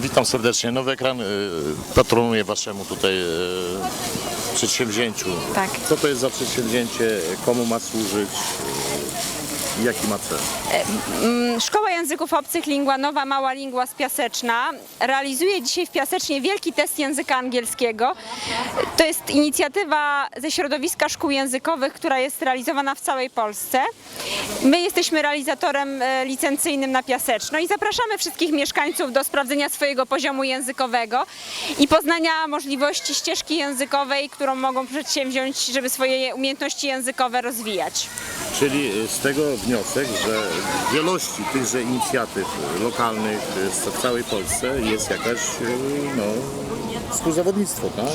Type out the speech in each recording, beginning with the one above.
Witam serdecznie. Nowy ekran y, patronuje waszemu tutaj y, przedsięwzięciu. Tak. Co to jest za przedsięwzięcie? Komu ma służyć? y, Jaki ma cel? Szkoła Języków Obcych Lingua Nowa Mała Lingua z Piaseczna realizuje dzisiaj w Piasecznie wielki test języka angielskiego. To jest inicjatywa ze środowiska szkół językowych, która jest realizowana w całej Polsce. My jesteśmy realizatorem e, licencyjnym na Piaseczno i zapraszamy wszystkich mieszkańców do sprawdzenia swojego poziomu językowego i poznania możliwości ścieżki językowej, którą mogą przedsięwziąć, żeby swoje umiejętności językowe rozwijać. Czyli y, z tego wniosek, że w wielości tychże inicjatyw lokalnych y, w całej Polsce jest jakaś y, no, współzawodnictwo, tak?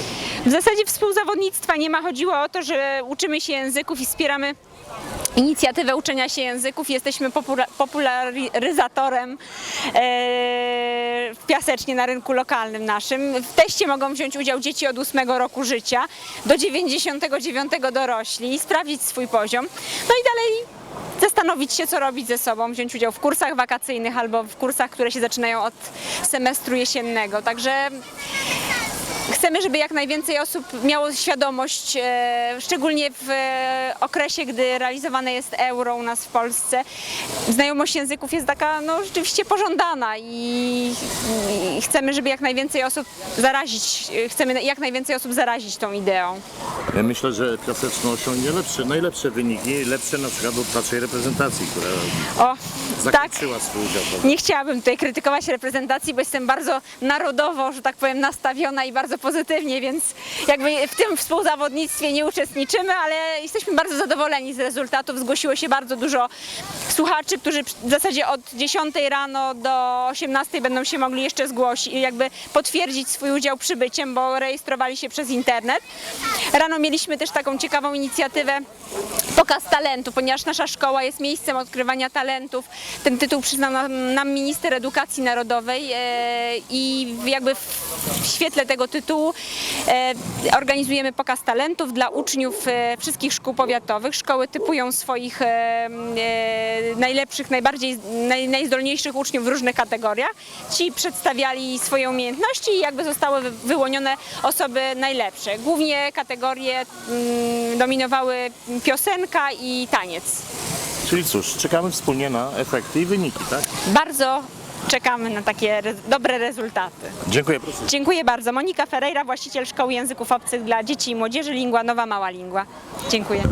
W zasadzie współzawodnictwa nie ma. Chodziło o to, że uczymy się języków i wspieramy inicjatywę uczenia się języków. Jesteśmy popula- popularyzatorem e, Piasecznie na rynku lokalnym naszym. W teście mogą wziąć udział dzieci od 8 roku życia do 99 dorośli sprawdzić swój poziom. No i dalej zastanowić się, co robić ze sobą, wziąć udział w kursach wakacyjnych albo w kursach, które się zaczynają od semestru jesiennego. Także Chcemy, żeby jak najwięcej osób miało świadomość, e, szczególnie w e, okresie, gdy realizowane jest euro u nas w Polsce. Znajomość języków jest taka no, rzeczywiście pożądana i, i chcemy, żeby jak najwięcej osób zarazić, e, chcemy jak najwięcej osób zarazić tą ideą. Ja myślę, że Piaseczno osiągnie lepsze, najlepsze wyniki, lepsze na przykład od naszej reprezentacji, która O, tak. zakończyła swój udział. Nie chciałabym tutaj krytykować reprezentacji, bo jestem bardzo narodowo, że tak powiem, nastawiona i bardzo pozytywnie, więc jakby w tym współzawodnictwie nie uczestniczymy, ale jesteśmy bardzo zadowoleni z rezultatów. Zgłosiło się bardzo dużo słuchaczy, którzy w zasadzie od 10 rano do 18 będą się mogli jeszcze zgłosić, jakby potwierdzić swój udział przybyciem, bo rejestrowali się przez internet. Rano mieliśmy też taką ciekawą inicjatywę Pokaz talentu, ponieważ nasza szkoła jest miejscem odkrywania talentów. Ten tytuł przyznał nam, nam minister edukacji narodowej e, i jakby w świetle tego tytułu e, organizujemy pokaz talentów dla uczniów e, wszystkich szkół powiatowych. Szkoły typują swoich e, najlepszych, najbardziej, naj, najzdolniejszych uczniów w różnych kategoriach. Ci przedstawiali swoje umiejętności i jakby zostały wy- wyłonione osoby najlepsze. Głównie kategorie mm, dominowały piosenka i taniec. Czyli cóż, czekamy wspólnie na efekty i wyniki, tak? Bardzo czekamy na takie re- dobre rezultaty. Dziękuję. Dziękuję bardzo. Monika Ferreira, właściciel Szkoły Języków Obcych dla Dzieci i Młodzieży Lingua Nowa Mała Lingua. Dziękuję.